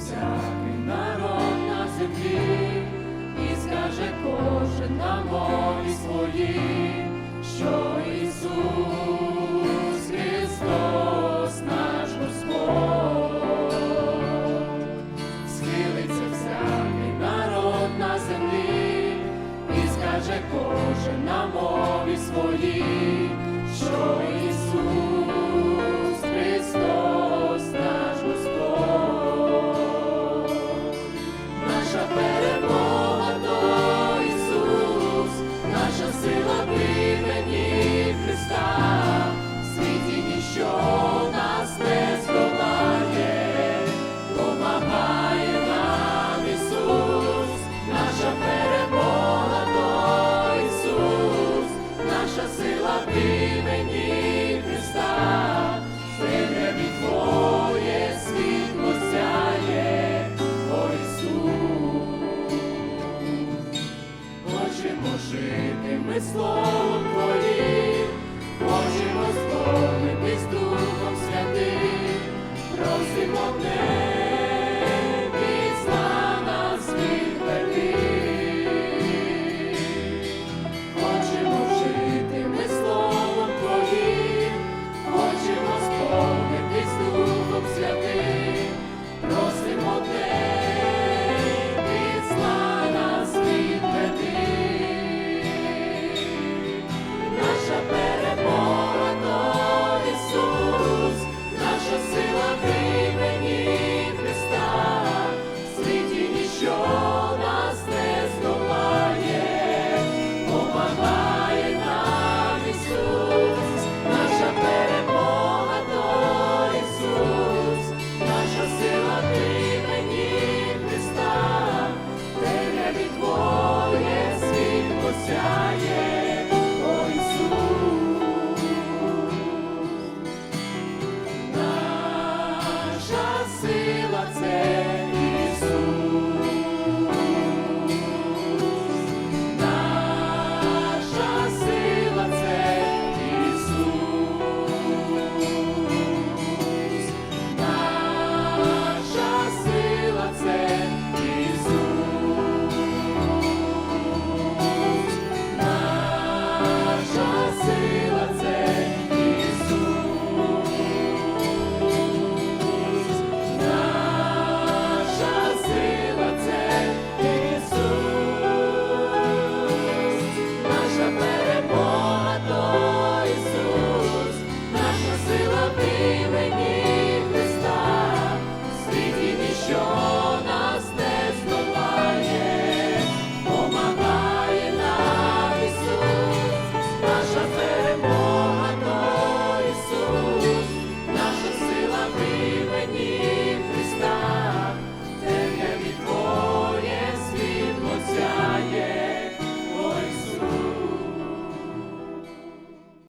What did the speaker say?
всякий народ на землі, і скаже кожен на мові своїй, що Ісус Христос наш Господь, схилиться всякий народ на землі, і скаже кожен на мові своїй. жити ми словом Твоїм, хочемо сповнитись Духом Святим, просимо Тебе.